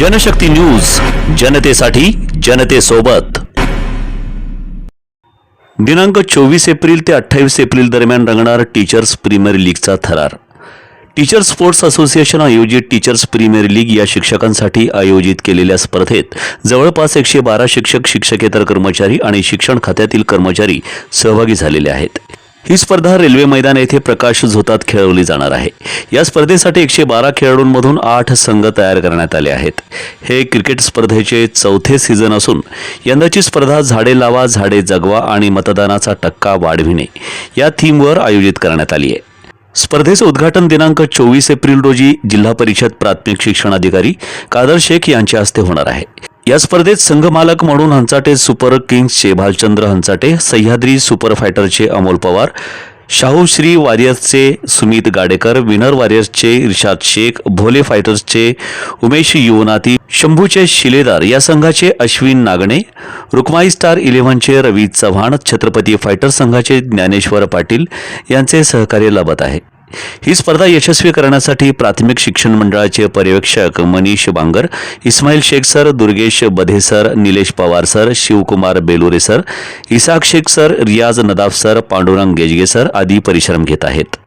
Janshakti news जनतेसाठी जनतेसोबत. दिनांक चोवीस एप्रिल ते अठ्ठावीस एप्रिल दरम्यान रंगणार टीचर्स प्रीमियर लीगचा थरार. टीचर स्पोर्ट्स असोसिएशन आयोजित टीचर्स प्रीमियर लीग या शिक्षकांसाठी आयोजित केलेल्या स्पर्धेत जवळपास एकशे बारा शिक्षक शिक्षकेतर कर्मचारी आणि शिक्षण खात्यातील कर्मचारी सहभागी झालेले आहेत. ही स्पर्धा रेल्वे मैदान येथे प्रकाश झोतात खेळवली जाणार आहे. या स्पर्धेसाठी एकशे बारा खेळाडूंमधून आठ संघ तयार करण्यात आले आहेत. हे क्रिकेट स्पर्धेचे चौथे सीझन असून यंदाची स्पर्धा झाडे लावा झाडे जगवा आणि मतदानाचा टक्का वाढविणे या थीमवर आयोजित करण्यात आली आहे. स्पर्धेचं उद्घाटन दिनांक चोवीस एप्रिल रोजी जिल्हा परिषद प्राथमिक शिक्षण अधिकारी कादर शेख यांच्या हस्ते होणार आहे. या स्पर्धेत संघमालक म्हणून हंचाटे सुपर किंग्सचे भालचंद्र हंचाटे सह्याद्री सुपर फायटरचे अमोल पवार शाहू श्री वॉरियर्सचे सुमित गाडेकर विनर वॉरियर्सचे इर्शाद शेख भोले फायटर्सचे उमेश युवनाती शंभूचे शिलेदार या संघाचे अश्विन नागणे रुक्माई स्टार इलेव्हनचे रवी चव्हाण छत्रपती फायटर संघाचे ज्ञानेश्वर पाटील यांचे सहकार्य लाभत आहे. ही स्पर्धा यशस्वी करण्यासाठी प्राथमिक शिक्षण मंडळाचे पर्यवेक्षक Manish Bangar Ismail Shaikh sir Durgesh Badhe sir Nilesh Pawar sir Shivkumar Belure sir Isaq Shaikh sir Riyaz Nadaf sir Pandurang गेजगे sir आदी परिश्रम घेत आहेत.